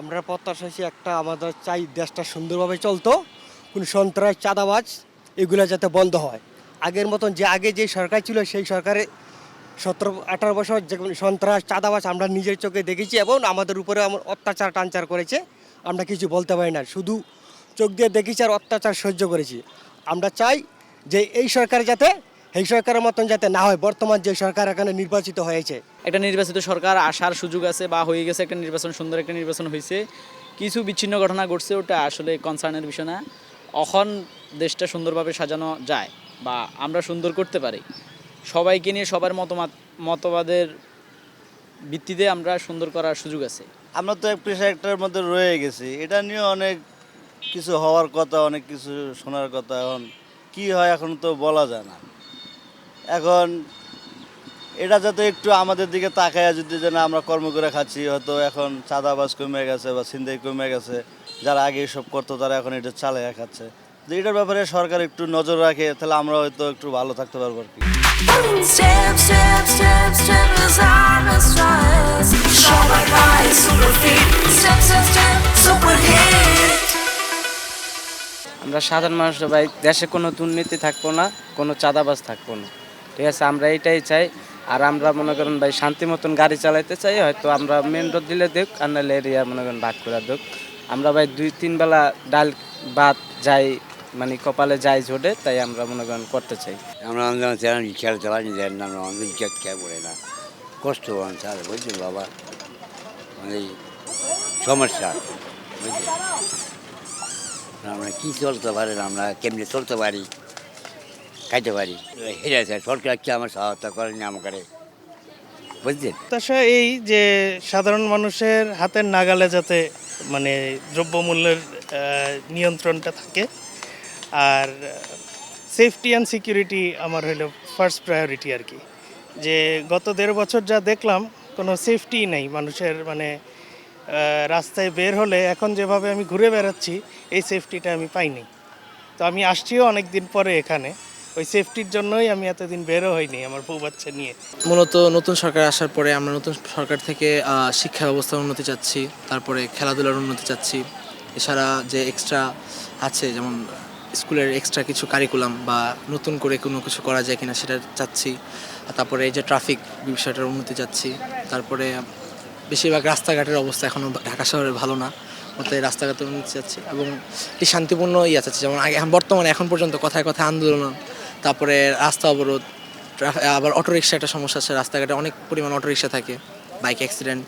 আমরা প্রত্যাশাসী একটা আমাদের চাই দেশটা সুন্দরভাবে চলতো, কোনো সন্ত্রাস, চাঁদাবাজ, এগুলো যাতে বন্ধ হয়। আগের মতন যে আগে যে সরকার ছিল, সেই সরকারে সতেরো, আঠারো বছর যে সন্ত্রাস, চাঁদাবাজ আমরা নিজের চোখে দেখেছি এবং আমাদের উপরে আমার অত্যাচার, টানচার করেছে। আমরা কিছু বলতে পারি না, শুধু চোখ দিয়ে দেখেছি আর অত্যাচার সহ্য করেছি। আমরা চাই যে এই সরকার যাতে এই সরকারের মতন যাতে না হয় বর্তমান যে সরকার এখানে নির্বাচিত হয়েছে। একটা নির্বাচিত সরকার আসার সুযোগ আছে বা হয়ে গেছে একটা নির্বাচন সুন্দর একটা নির্বাচন হয়েছে। কিছু বিচ্ছিন্ন ঘটনা ঘটছে ওটা আসলে কনসার্নের বিষয় না। এখন দেশটা সুন্দরভাবে সাজানো যায় বা আমরা সুন্দর করতে পারি। সবাইকে নিয়ে সবার মতামত মতবাদের ভিত্তিতে আমরা সুন্দর করার সুযোগ আছে। আমরা তো এক পেশা একটার মধ্যে রয়ে গেছি। এটা নিয়ে অনেক কিছু হওয়ার কথা অনেক কিছু শোনার কথা। এখন কি হয় এখন তো বলা যায় না। এখন এটা যাতে একটু আমাদের দিকে তাকায় যদি যেন আমরা কর্ম করে খাচ্ছি হয়তো এখন চাঁদাবাজ কমে গেছে বা ছিনতাই কমে গেছে যারা আগে এসব করতো তারা এখন এটা চালিয়ে খাচ্ছে। যে এটার ব্যাপারে সরকার একটু নজর রাখে তাহলে আমরা হয়তো একটু ভালো থাকতে পারব আর কি. আমরা সাধারণ মানুষ ভাই দেশে কোনো দুর্নীতি থাকব না কোনো চাঁদাবাজ থাকব না। ঠিক আছে, আমরা এইটাই চাই। আর আমরা মনে করেন ভাই, শান্তি মতন গাড়ি চালাইতে চাই, হয়তো আমরা মেন রোড দিলে দেখ আর নাহলে এরিয়া মনে করেন ভাগ করে দেখ আমরা ভাই দুই, তিন বেলা ডাল, ভাত যাই মানে কপালে যাই ঝোটে, তাই আমরা মনে করেন করতে চাই। আমরা রিক্সা দেন না আমরা খেয়ে পড়ে না। কষ্ট হয় স্যার বুঝছেন বাবা? মানে সমস্যা, বুঝলেন? আমরা কী চলতে পারেন আমরা কেমনি চলতে পারি? খাইতে পারি। হেরে স্যার, সরকার কি আমার সহায়তা করেনি আমাকে? বুঝলেন? প্রত্যাশা এই যে সাধারণ মানুষের হাতের নাগালে যাতে মানে দ্রব্যমূল্যের নিয়ন্ত্রণটা থাকে, আর সেফটি অ্যান্ড সিকিউরিটি আমার হলো ফার্স্ট প্রায়োরিটি আর কি। যে গত দেড় বছর যা দেখলাম, কোনো সেফটি নেই মানুষের মানে রাস্তায় বের হলে এখন যেভাবে আমি ঘুরে বেড়াচ্ছি, এই সেফটিটা আমি পাইনি। তো আমি আসছিও অনেক দিন পরে এখানে। ওই সেফটির জন্যই আমি এতদিন বেরো হইনি আমার বউ বাচ্চা নিয়ে। মূলত নতুন সরকার আসার পরে আমরা নতুন সরকার থেকে শিক্ষা ব্যবস্থার উন্নতি চাচ্ছি, তারপরে খেলাধুলার উন্নতি চাচ্ছি। এছাড়া যে এক্সট্রা আছে, যেমন স্কুলের এক্সট্রা কিছু কারিকুলাম বা নতুন করে কোনো কিছু করা যায় কিনা সেটা চাচ্ছি। তারপরে এই যে ট্রাফিক বিষয়টার উন্নতি চাচ্ছি। তারপরে বেশিরভাগ রাস্তাঘাটের অবস্থা এখনও ঢাকা শহরে ভালো না অর্থাৎ রাস্তাঘাটের উন্নতি চাচ্ছি। এবং একটি শান্তিপূর্ণ ইয়ে চাচ্ছি যেমন আগে বর্তমানে, এখন পর্যন্ত কথায় কথায় আন্দোলন তারপরে রাস্তা অবরোধ আবার অটোরিকশা একটা সমস্যা আছে, রাস্তাঘাটে অনেক পরিমাণ অটোরিকশা থাকে, বাইক অ্যাক্সিডেন্ট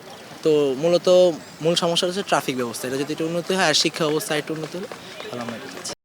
তো মূলত মূল সমস্যা হচ্ছে ট্রাফিক ব্যবস্থা এটা যদি একটু উন্নতি হয় আর শিক্ষা ব্যবস্থা একটু উন্নতি হলে ভালো আমরা।